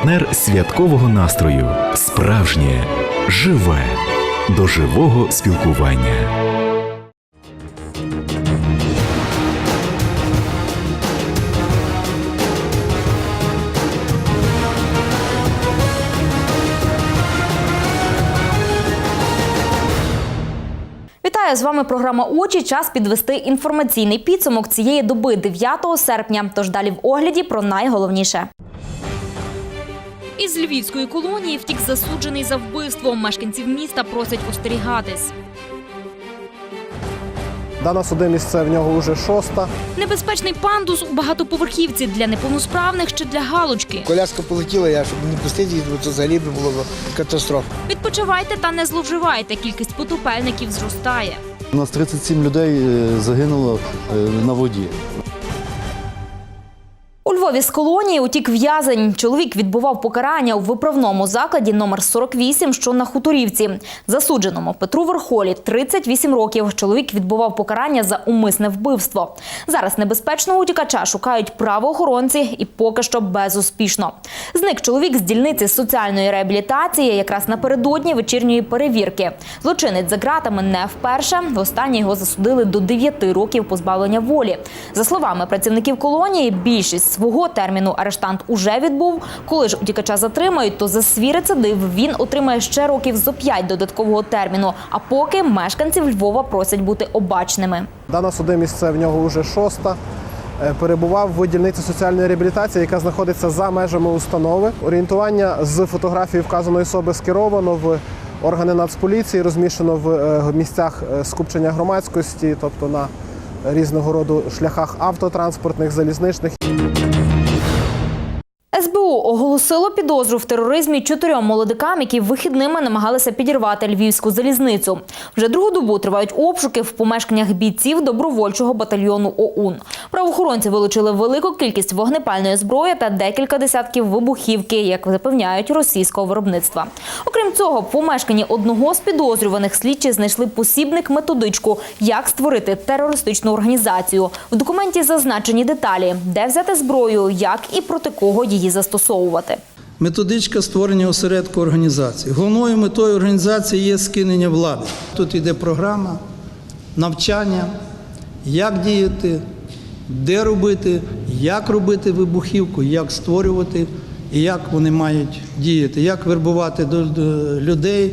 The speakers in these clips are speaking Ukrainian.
партнер святкового настрою, справжнє, живе, до живого спілкування. З вами. Програма Очі. Час підвести інформаційний підсумок цієї доби 9 серпня. Тож далі в огляді про найголовніше. Із львівської колонії втік засуджений за вбивство. Мешканців міста просять остерігатись. Дана судимість в нього вже шоста. Небезпечний пандус у багатоповерхівці для неповносправних чи для галочки. Коляска полетіла, я щоб не пустити її, бо це взагалі б було б катастрофа. Відпочивайте та не зловживайте. Кількість потопельників зростає. У нас 37 людей е, загинуло е, на воді. Львові з колонії утік в'язень. Чоловік відбував покарання у виправному закладі номер 48, що на Хуторівці. Засудженому Петру Верхолі 38 років. Чоловік відбував покарання за умисне вбивство. Зараз небезпечного утікача шукають правоохоронці і поки що безуспішно. Зник чоловік з дільниці соціальної реабілітації якраз напередодні вечірньої перевірки. Злочинець за ґратами не вперше. Востаннє його засудили до 9 років позбавлення волі. За словами працівників колонії, більшість свого терміну арештант уже відбув. Коли ж утікача затримають, то за свій рецидив він отримає ще років зо 5 додаткового терміну. А поки мешканців Львова просять бути обачними. Дана судимість в нього вже шоста. Е, Перебував в дільниці соціальної реабілітації, яка знаходиться за межами установи. Орієнтування з фотографії вказаної особи скеровано в органи Нацполіції, розміщено в е, місцях е, скупчення громадськості, тобто на різного роду шляхах автотранспортних, залізничних. Оголосило підозру в тероризмі чотирьом молодикам, які вихідними намагалися підірвати львівську залізницю. Вже другу добу тривають обшуки в помешканнях бійців добровольчого батальйону ОУН. Правоохоронці вилучили велику кількість вогнепальної зброї та декілька десятків вибухівки, як запевняють російського виробництва. Окрім цього, в помешканні одного з підозрюваних слідчі знайшли посібник методичку, як створити терористичну організацію. В документі зазначені деталі, де взяти зброю, як і проти кого її застосовувати. Методичка створення осередку організації. Головною метою організації є скинення влади. Тут йде програма, навчання, як діяти, де робити, як робити вибухівку, як створювати і як вони мають діяти, як вербувати людей.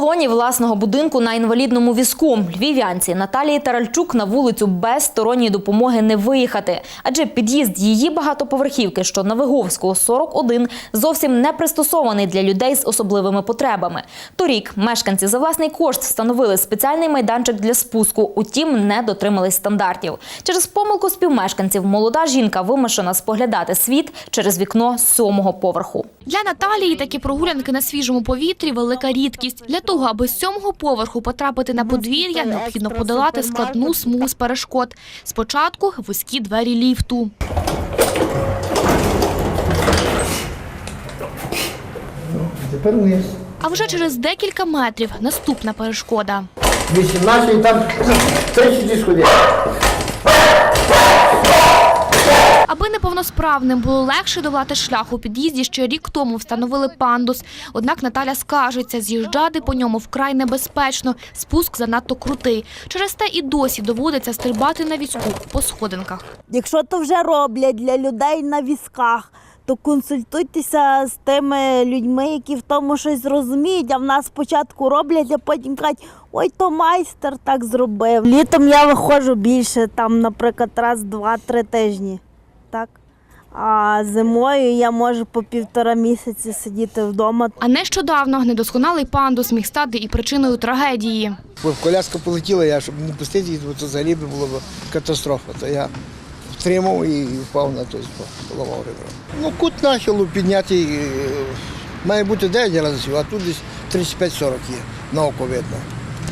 Полоні власного будинку на інвалідному візку львів'янці Наталії Таральчук на вулицю без сторонньої допомоги не виїхати, адже під'їзд її багатоповерхівки, що на Виговського 41, зовсім не пристосований для людей з особливими потребами. Торік мешканці за власний кошт встановили спеціальний майданчик для спуску, утім не дотримались стандартів. Через помилку співмешканців молода жінка вимушена споглядати світ через вікно сьомого поверху. Для Наталії такі прогулянки на свіжому повітрі велика рідкість. Для того, аби з сьомого поверху потрапити на подвір'я, необхідно подолати складну смугу з перешкод. Спочатку вузькі двері ліфту. Тепер вниз. А вже через декілька метрів наступна перешкода. 18 і там 30 сходи. Аби неповносправним було легше долати шлях у під'їзді, ще рік тому встановили пандус. Однак Наталя скажеться, з'їжджати по ньому вкрай небезпечно. Спуск занадто крутий. Через те і досі доводиться стрибати на візку по сходинках. Якщо то вже роблять для людей на візках, то консультуйтеся з тими людьми, які в тому щось розуміють. А в нас спочатку роблять, а потім кажуть, ой, то майстер так зробив. Літом я виходжу більше, там, наприклад, раз, два-три тижні. Так? А зимою я можу по півтора місяці сидіти вдома. А нещодавно недосконалий пандус міг стати і причиною трагедії. Коляска полетіла, я щоб не пустити її, бо це взагалі б було б катастрофа. То я втримав і впав на той поламав ребро. Ну, кут нахилу піднятий е, має бути 9 разів, а тут десь 35-40 є, на око видно.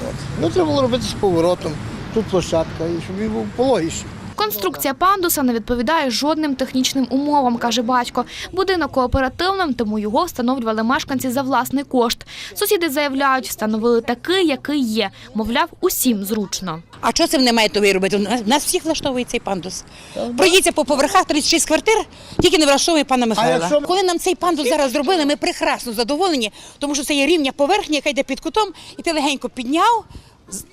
От. Ну, треба було робити з поворотом, тут площадка, і щоб він був пологіший. Конструкція пандуса не відповідає жодним технічним умовам, каже батько. Будинок кооперативним, тому його встановлювали мешканці за власний кошт. Сусіди заявляють, встановили такий, який є. Мовляв, усім зручно. А що це вони мають тобі робити? Нас- Нас всіх влаштовує цей пандус. Проїдьте по поверхах 36 квартир, тільки не влаштовує пана Михайла. Коли нам цей пандус зараз зробили, ми прекрасно задоволені, тому що це є рівня поверхня, яка йде під кутом, і ти легенько підняв,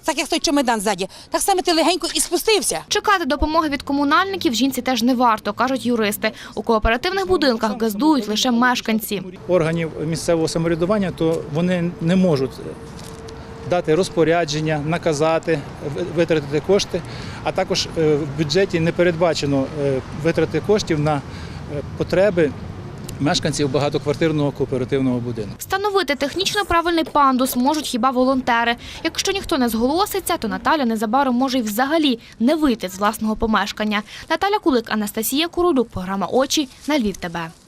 так як той чемодан ззаді, так само ти легенько і спустився. Чекати допомоги від комунальників жінці теж не варто, кажуть юристи. У кооперативних будинках газдують лише мешканці. органів місцевого самоврядування, то вони не можуть дати розпорядження, наказати, ви- витратити кошти, а також е, в бюджеті не передбачено е, витрати коштів на е, потреби мешканців багатоквартирного кооперативного будинку. Встановити технічно правильний пандус можуть хіба волонтери. Якщо ніхто не зголоситься, то Наталя незабаром може й взагалі не вийти з власного помешкання. Наталя Кулик, Анастасія Курулюк, програма Очі на Львів. ТБ.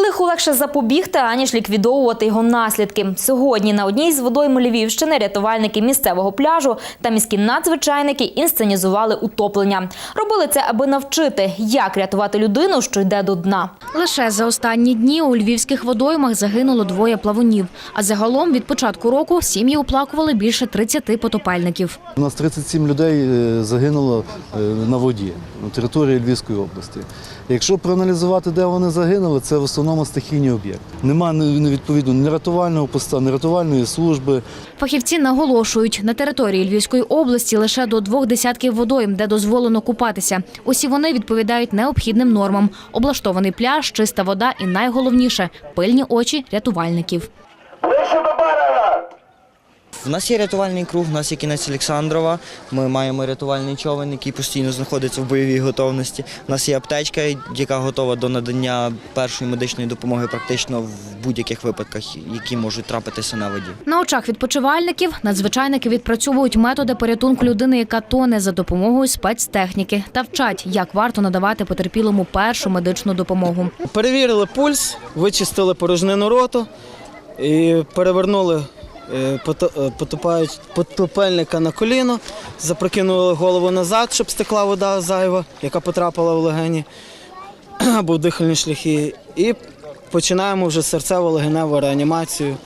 Лиху легше запобігти, аніж ліквідовувати його наслідки. Сьогодні на одній з водойм Львівщини рятувальники місцевого пляжу та міські надзвичайники інсценізували утоплення. Робили це, аби навчити, як рятувати людину, що йде до дна. Лише за останні дні у львівських водоймах загинуло двоє плавунів. А загалом від початку року сім'ї оплакували більше 30 потопельників. У нас 37 людей е, загинуло е, на воді на території Львівської області. Якщо проаналізувати, де вони загинули, це в основному стихійні об'єкти. Нема ні- ні відповідно ні рятувального поста, ні рятувальної служби. Фахівці наголошують, на території Львівської області лише до двох десятків водойм, де дозволено купатися. Усі вони відповідають необхідним нормам. Облаштований пляж, чиста вода і найголовніше пильні очі рятувальників. У нас є рятувальний круг, у нас є кінець Олександрова. Ми маємо рятувальний човен, який постійно знаходиться в бойовій готовності. У нас є аптечка, яка готова до надання першої медичної допомоги практично в будь-яких випадках, які можуть трапитися на воді. На очах відпочивальників надзвичайники відпрацьовують методи порятунку людини, яка тоне за допомогою спецтехніки та вчать, як варто надавати потерпілому першу медичну допомогу. Перевірили пульс, вичистили порожнину роту і перевернули потопають- потопельника на коліно, запрокинули голову назад, щоб стекла вода зайва, яка потрапила в легені або в дихальні шляхи. І починаємо вже серцево-легеневу реанімацію.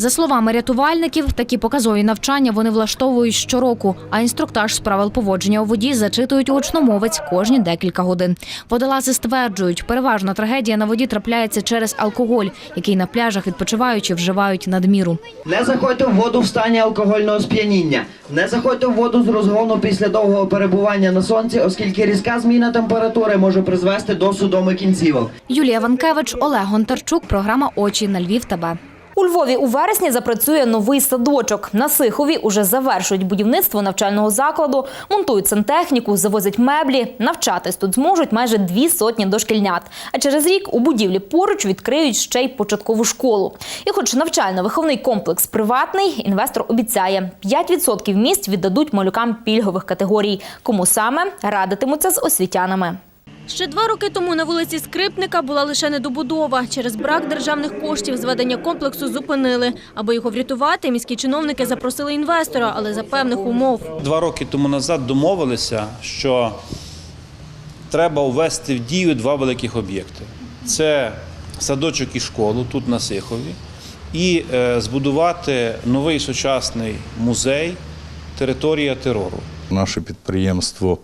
За словами рятувальників, такі показові навчання вони влаштовують щороку, а інструктаж з правил поводження у воді зачитують учномовець кожні декілька годин. Водолази стверджують, переважно трагедія на воді трапляється через алкоголь, який на пляжах відпочиваючи вживають надміру. Не заходьте в воду в стані алкогольного сп'яніння. Не заходьте в воду з розгону після довгого перебування на сонці, оскільки різка зміна температури може призвести до судомих кінцівок. Юлія Ванкевич, Олег Гонтарчук, програма Очі на Львів. ТБ. У Львові у вересні запрацює новий садочок. На Сихові уже завершують будівництво навчального закладу, монтують сантехніку, завозять меблі. Навчатись тут зможуть майже дві сотні дошкільнят. А через рік у будівлі поруч відкриють ще й початкову школу. І хоч навчально-виховний комплекс приватний, інвестор обіцяє, 5% місць віддадуть малюкам пільгових категорій. Кому саме радитимуться з освітянами. Ще два роки тому на вулиці Скрипника була лише недобудова. Через брак державних коштів зведення комплексу зупинили. Аби його врятувати, міські чиновники запросили інвестора, але за певних умов. Два роки тому назад домовилися, що треба ввести в дію два великих об'єкти: це садочок і школу тут на Сихові, і е, збудувати новий сучасний музей Територія терору. Наше підприємство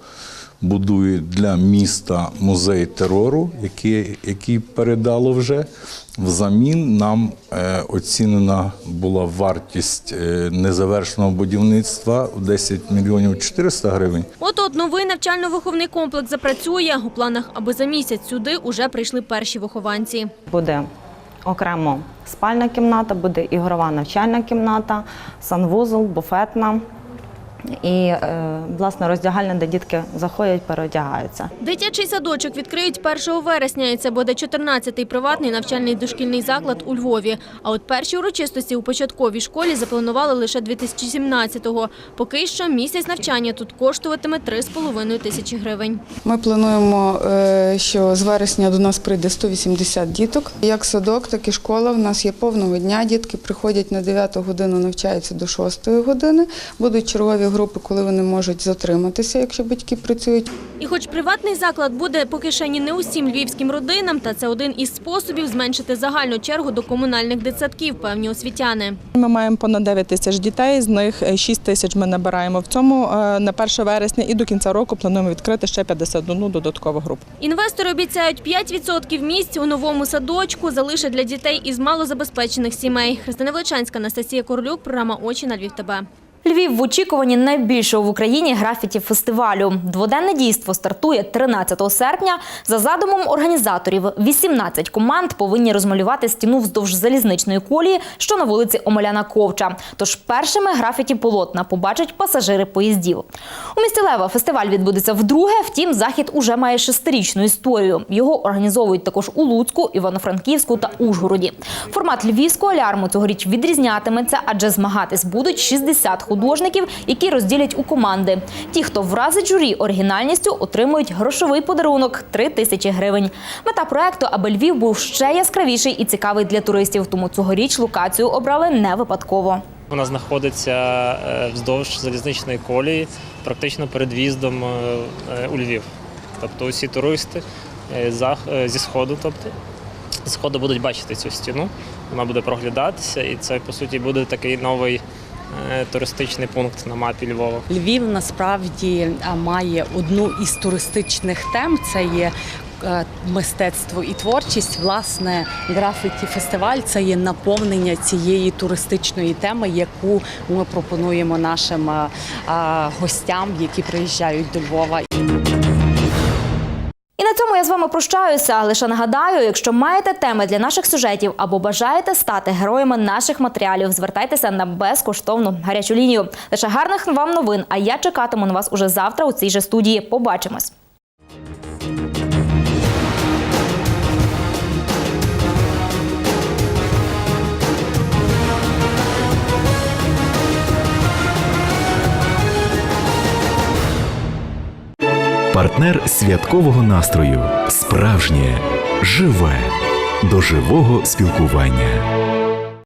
будує для міста музей терору, який, який передало вже. Взамін нам е, оцінена була вартість е, незавершеного будівництва в 10 мільйонів 400 гривень. От от новий навчально-виховний комплекс запрацює. У планах, аби за місяць сюди уже прийшли перші вихованці. Буде окремо спальна кімната, буде ігрова навчальна кімната, санвузол, буфетна. І е, власне роздягальня, де дітки заходять, переодягаються. Дитячий садочок відкриють 1 вересня. і Це буде 14-й приватний навчальний дошкільний заклад у Львові. А от перші урочистості у початковій школі запланували лише 2017-го. Поки що місяць навчання тут коштуватиме 3,5 тисячі гривень. Ми плануємо, е, що з вересня до нас прийде 180 діток. Як садок, так і школа. В нас є повного дня. Дітки приходять на 9 годину, навчаються до 6 години. Будуть чергові групи, коли вони можуть затриматися, якщо батьки працюють. І хоч приватний заклад буде по кишені не усім львівським родинам, та це один із способів зменшити загальну чергу до комунальних дитсадків, певні освітяни. Ми маємо понад 9 тисяч дітей, з них 6 тисяч ми набираємо в цьому е, на 1 вересня і до кінця року плануємо відкрити ще 51 додаткову групу. Інвестори обіцяють 5% місць у новому садочку залишать для дітей із малозабезпечених сімей. Христина Величанська, Анастасія Корлюк, програма Очі на Львів. ТБ. Львів в очікуванні найбільшого в Україні графіті фестивалю. Дводенне дійство стартує 13 серпня. За задумом організаторів, 18 команд повинні розмалювати стіну вздовж залізничної колії, що на вулиці Омеляна Ковча. Тож першими графіті полотна побачать пасажири поїздів. У місті Лева фестиваль відбудеться вдруге. Втім, захід уже має шестирічну історію. Його організовують також у Луцьку, Івано-Франківську та Ужгороді. Формат львівського алярму цьогоріч відрізнятиметься, адже змагатись будуть 60 художників, які розділять у команди. Ті, хто вразить журі оригінальністю, отримують грошовий подарунок 3 тисячі гривень. Мета проекту, аби Львів був ще яскравіший і цікавий для туристів. Тому цьогоріч локацію обрали не випадково. Вона знаходиться е, вздовж залізничної колії, практично перед в'їздом е, е, у Львів. Тобто усі туристи зі сходу, тобто зі сходу будуть бачити цю стіну, вона буде проглядатися, і це по суті буде такий новий туристичний пункт на мапі Львова. Львів насправді має одну із туристичних тем. Це є е, мистецтво і творчість. Власне, графіті фестиваль це є наповнення цієї туристичної теми, яку ми пропонуємо нашим е, гостям, які приїжджають до Львова. Я з вами прощаюся. Лише нагадаю, якщо маєте теми для наших сюжетів або бажаєте стати героями наших матеріалів, звертайтеся на безкоштовну гарячу лінію. Лише гарних вам новин. А я чекатиму на вас уже завтра у цій же студії. Побачимось. Партнер святкового настрою. Справжнє, живе, до живого спілкування.